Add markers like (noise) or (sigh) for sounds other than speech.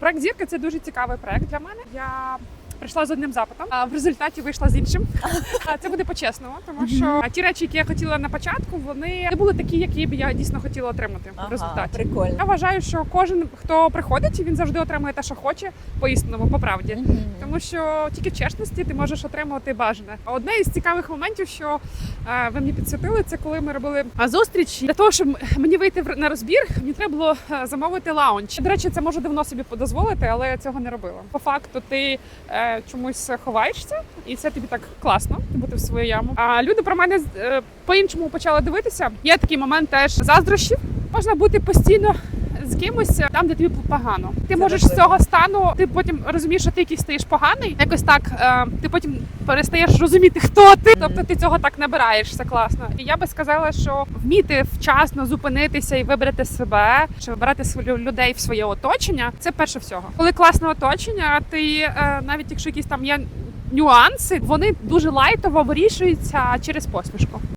Проект зірка це дуже цікавий проект для мене. Я прийшла з одним запитом, а в результаті вийшла з іншим. (laughs) А Це буде по-чесному, тому що ті речі, які я хотіла на початку, вони не були такі, які б я дійсно хотіла отримати в результаті. прикольно. Я вважаю, що кожен, хто приходить, він завжди отримує те, що хоче, по істинному, по правді. Тому що тільки в чесності ти можеш отримувати бажане. Одне із цікавих моментів, що е, ви мені підсвітили, це коли ми робили е, зустріч. Для того, щоб мені вийти на розбір, мені треба було е, замовити лаунч. До речі, це можу давно собі дозволити, але я цього не робила. По факту, ти чомусь ховаєшся, і це тобі так класно бути в свою яму. А люди про мене е, по-іншому почали дивитися. Є такий момент теж заздрощів. Можна бути постійно з кимось там, де тобі погано. Ти Це можеш з цього стану, ти потім розумієш, що ти якийсь стаєш поганий. Якось так е, ти потім перестаєш розуміти, хто ти. Тобто ти цього так набираєш. Це класно. І я би сказала, що вміти вчасно зупинитися і вибрати себе, чи вибирати свою людей в своє оточення. Це перше всього. Коли класне оточення, ти е, навіть якщо якісь там є нюанси, вони дуже лайтово вирішуються через посмішку.